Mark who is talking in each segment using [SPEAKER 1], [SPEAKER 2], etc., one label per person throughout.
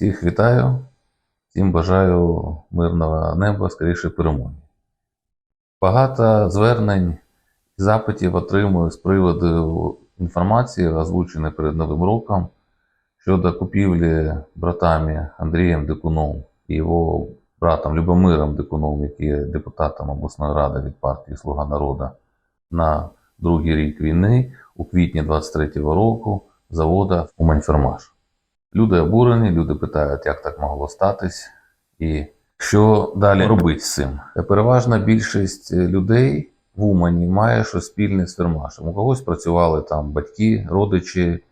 [SPEAKER 1] Всіх вітаю, всім бажаю мирного неба, скоріше перемоги. Багато звернень і запитів отримую з приводу інформації, озвученої перед Новим роком, щодо купівлі братами Андрієм Дикуном і його братом Любомиром Дикуном, який є депутатом обласної ради від партії Слуга народу на другий рік війни у квітні 23-го року завода Уманьфермаш. Люди обурені, люди питають, як так могло статись, і що далі робити з цим. Переважна більшість людей в Умані має щось спільне з фермашем. У когось працювали там батьки, родичі,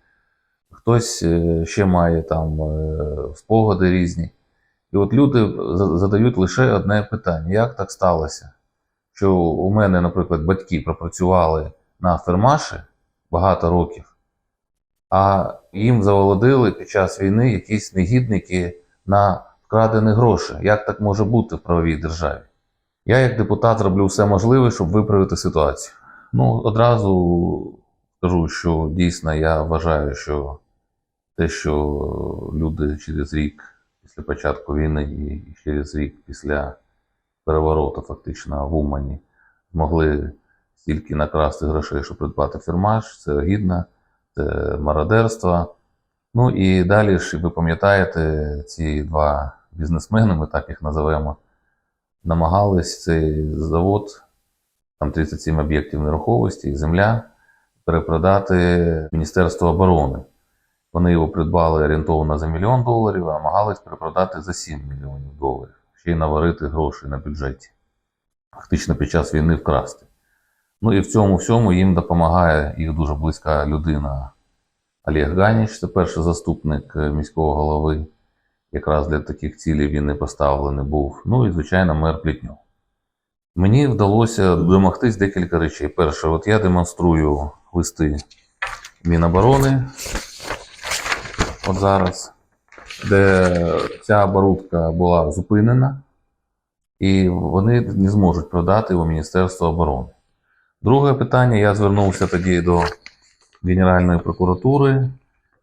[SPEAKER 1] хтось е, ще має там е, спогади різні. І от люди задають лише одне питання: як так сталося? Що у мене, наприклад, батьки пропрацювали на фермаші багато років, а їм заволодили під час війни якісь негідники на вкрадені гроші. Як так може бути в правовій державі? Я, як депутат, роблю все можливе, щоб виправити ситуацію. Ну, одразу скажу, що дійсно я вважаю, що те, що люди через рік після початку війни і через рік після перевороту, фактично в Умані, змогли стільки накрасти грошей, щоб придбати фірмаш, це гідно, це мародерство. Ну і далі ж, ви пам'ятаєте, ці два бізнесмени, ми так їх називаємо, намагались цей завод, там 37 об'єктів нерухомості і земля, перепродати Міністерство оборони. Вони його придбали орієнтовно за мільйон доларів, а намагались перепродати за 7 мільйонів доларів, ще й наварити гроші на бюджеті. Фактично під час війни вкрасти. Ну і в цьому всьому їм допомагає їх дуже близька людина Олег Ганіч, це перший заступник е, міського голови. Якраз для таких цілей він і поставлений був. Ну і, звичайно, мер Плітньов. Мені вдалося домогтись декілька речей. Перше, от я демонструю листи Міноборони. От зараз, де ця оборудка була зупинена, і вони не зможуть продати у Міністерство оборони. Друге питання: я звернувся тоді до Генеральної прокуратури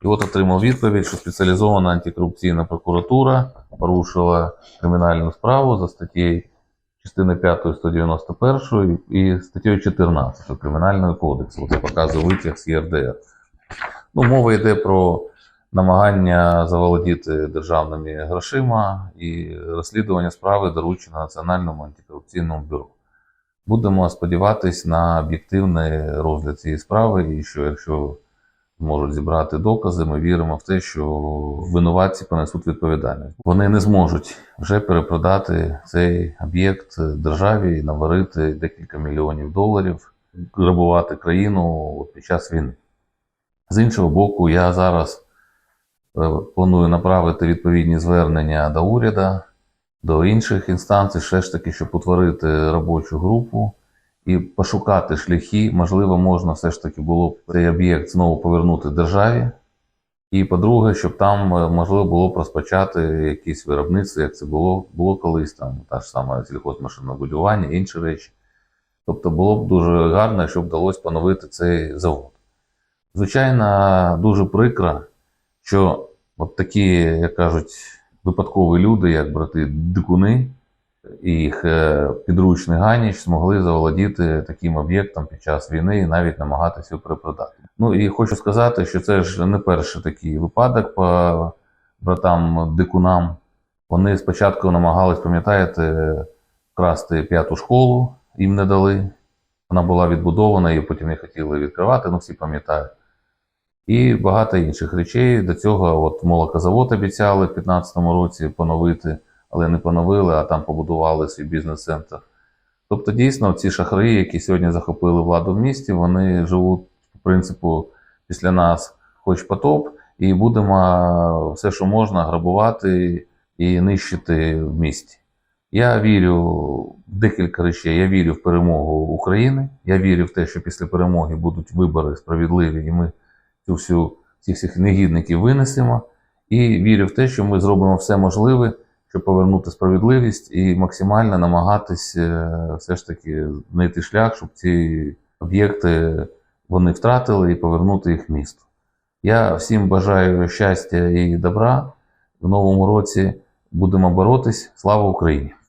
[SPEAKER 1] і от отримав відповідь, що спеціалізована антикорупційна прокуратура порушила кримінальну справу за статтєю частини 5 191 і статтею 14 Кримінального кодексу. От я показую витяг з ЄРДР. Ну, мова йде про намагання заволодіти державними грошима і розслідування справи доручено Національному антикорупційному бюро. Будемо сподіватись на об'єктивний розгляд цієї справи, і що якщо зможуть зібрати докази, ми віримо в те, що винуватці понесуть відповідальність. Вони не зможуть вже перепродати цей об'єкт державі і наварити декілька мільйонів доларів, грабувати країну під час війни. З іншого боку, я зараз е, планую направити відповідні звернення до уряду, до інших інстанцій, ще ж таки, щоб утворити робочу групу і пошукати шляхи. Можливо, можна все ж таки було б цей об'єкт знову повернути державі. І по-друге, щоб там е, можливо було б розпочати якісь виробництво, як це було, було колись, там та ж сама сільхозмашинобудування, інші речі. Тобто було б дуже гарно, щоб вдалося поновити цей завод. Звичайно, дуже прикро, що от такі, як кажуть, випадкові люди, як брати Дикуни і їх е, підручний Ганіч, змогли заволодіти таким об'єктом під час війни і навіть намагатися його перепродати. Ну і хочу сказати, що це ж не перший такий випадок по братам Дикунам. Вони спочатку намагались, пам'ятаєте, красти п'яту школу, їм не дали. Вона була відбудована, і потім не хотіли відкривати, ну всі пам'ятають. І багато інших речей. До цього от молокозавод обіцяли в 2015 році поновити, але не поновили, а там побудували свій бізнес-центр. Тобто, дійсно, ці шахраї, які сьогодні захопили владу в місті, вони живуть по принципу після нас хоч потоп, і будемо все, що можна, грабувати і нищити в місті. Я вірю в декілька речей. Я вірю в перемогу України. Я вірю в те, що після перемоги будуть вибори справедливі, і ми цю всю всіх негідників винесемо. І вірю в те, що ми зробимо все можливе, щоб повернути справедливість і максимально намагатись е, все ж таки знайти шлях, щоб ці об'єкти вони втратили і повернути їх місто. Я всім бажаю щастя і добра. В новому році будемо боротись. Слава Україні!